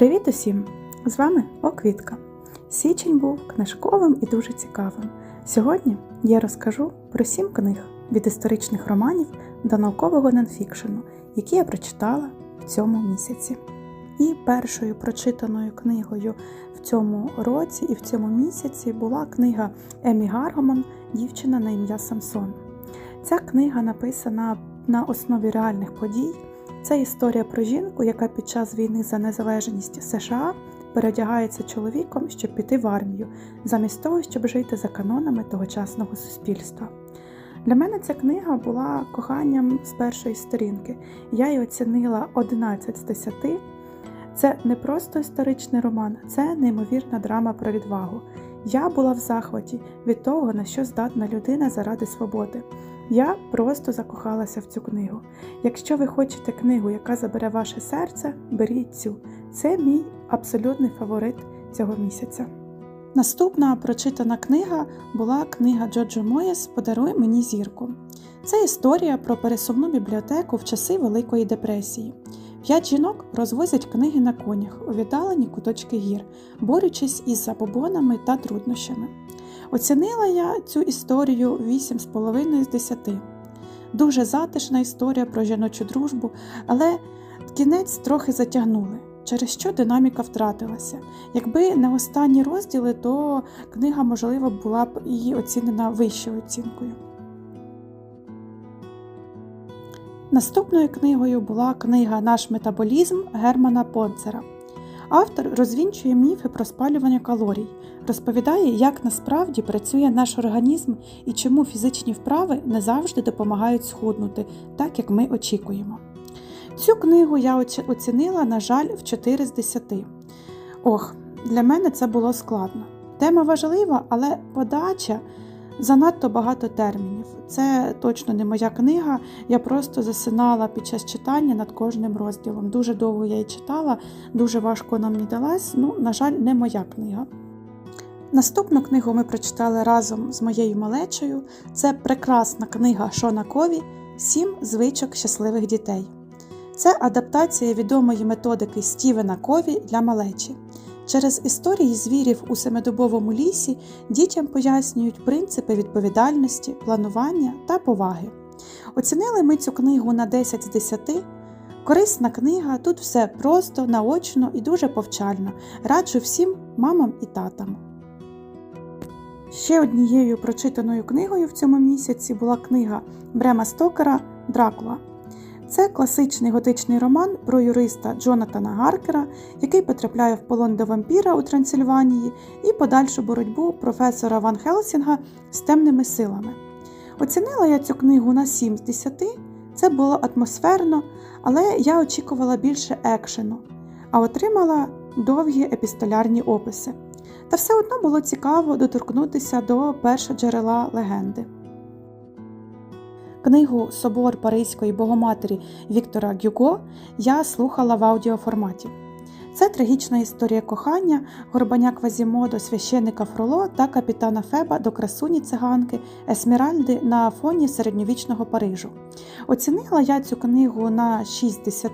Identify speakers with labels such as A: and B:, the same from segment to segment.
A: Привіт усім! З вами Оквітка. Січень був книжковим і дуже цікавим. Сьогодні я розкажу про сім книг від історичних романів до наукового нонфікшену, які я прочитала в цьому місяці. І першою прочитаною книгою в цьому році і в цьому місяці була книга Емі Гаргоман Дівчина на ім'я Самсон. Ця книга написана на основі реальних подій. Це історія про жінку, яка під час війни за незалежність США передягається чоловіком, щоб піти в армію, замість того, щоб жити за канонами тогочасного суспільства. Для мене ця книга була коханням з першої сторінки. Я її оцінила 11 з 10. Це не просто історичний роман, це неймовірна драма про відвагу. Я була в захваті від того, на що здатна людина заради свободи. Я просто закохалася в цю книгу. Якщо ви хочете книгу, яка забере ваше серце, беріть цю. Це мій абсолютний фаворит цього місяця. Наступна прочитана книга була книга Джоджо Моєс Подаруй мені зірку. Це історія про пересувну бібліотеку в часи Великої депресії. П'ять жінок розвозять книги на конях у віддалені куточки гір, борючись із забобонами та труднощами. Оцінила я цю історію 8,5 з 10. Дуже затишна історія про жіночу дружбу, але кінець трохи затягнули, через що динаміка втратилася. Якби не останні розділи, то книга, можливо, була б і оцінена вищою оцінкою. Наступною книгою була книга Наш метаболізм Германа Понцера. Автор розвінчує міфи про спалювання калорій, розповідає, як насправді працює наш організм і чому фізичні вправи не завжди допомагають схуднути, так як ми очікуємо. Цю книгу я оцінила, на жаль, в 4 з 10. Ох, для мене це було складно. Тема важлива, але подача занадто багато термінів. Це точно не моя книга. Я просто засинала під час читання над кожним розділом. Дуже довго я її читала, дуже важко нам мені далась. Ну, на жаль, не моя книга. Наступну книгу ми прочитали разом з моєю малечею. Це прекрасна книга Шона Кові Сім звичок щасливих дітей. Це адаптація відомої методики Стівена Кові для малечі. Через історії звірів у семидобовому лісі дітям пояснюють принципи відповідальності, планування та поваги. Оцінили ми цю книгу на 10 з 10. Корисна книга, тут все просто, наочно і дуже повчально. Раджу всім мамам і татам. Ще однією прочитаною книгою в цьому місяці була книга Брема Стокера Дракула. Це класичний готичний роман про юриста Джонатана Гаркера, який потрапляє в полон до вампіра у Трансильванії, і подальшу боротьбу професора Ван Хелсінга з темними силами. Оцінила я цю книгу на 7 з 10. Це було атмосферно, але я очікувала більше екшену, а отримала довгі епістолярні описи. Та все одно було цікаво доторкнутися до першоджерела легенди. Книгу Собор Паризької Богоматері Віктора Гюго я слухала в аудіоформаті. Це трагічна історія кохання Горбаня Квазімодо, священика Фроло та капітана Феба до красуні циганки Есміральди на фоні середньовічного Парижу. Оцінила я цю книгу на 6 з 10.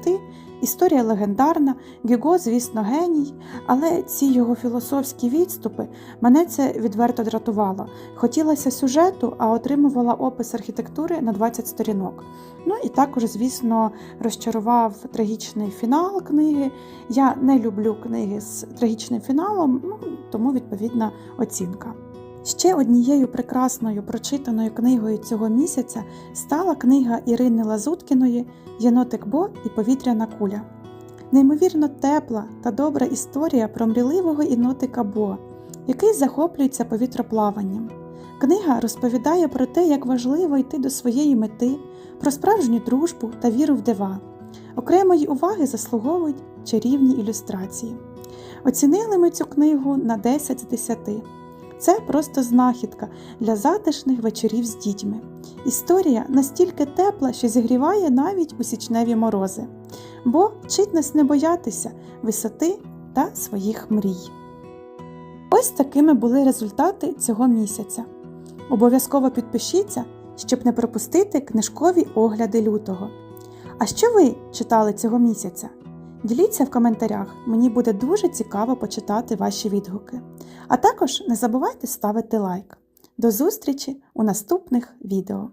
A: Історія легендарна, Гюго, звісно, геній, але ці його філософські відступи мене це відверто дратувало. Хотілося сюжету, а отримувала опис архітектури на 20 сторінок. Ну і також, звісно, розчарував трагічний фінал книги. Я не люблю книги з трагічним фіналом, ну, тому відповідна оцінка. Ще однією прекрасною прочитаною книгою цього місяця стала книга Ірини Лазуткіної Єнотик Бо і повітряна куля. Неймовірно тепла та добра історія про мрійливого інотика Бо, який захоплюється повітроплаванням. Книга розповідає про те, як важливо йти до своєї мети, про справжню дружбу та віру в дива. Окремої уваги заслуговують чарівні ілюстрації. Оцінили ми цю книгу на 10 з 10. Це просто знахідка для затишних вечорів з дітьми. Історія настільки тепла, що зігріває навіть у січневі морози, бо вчить нас не боятися висоти та своїх мрій. Ось такими були результати цього місяця. Обов'язково підпишіться, щоб не пропустити книжкові огляди лютого. А що ви читали цього місяця? Діліться в коментарях, мені буде дуже цікаво почитати ваші відгуки. А також не забувайте ставити лайк. До зустрічі у наступних відео!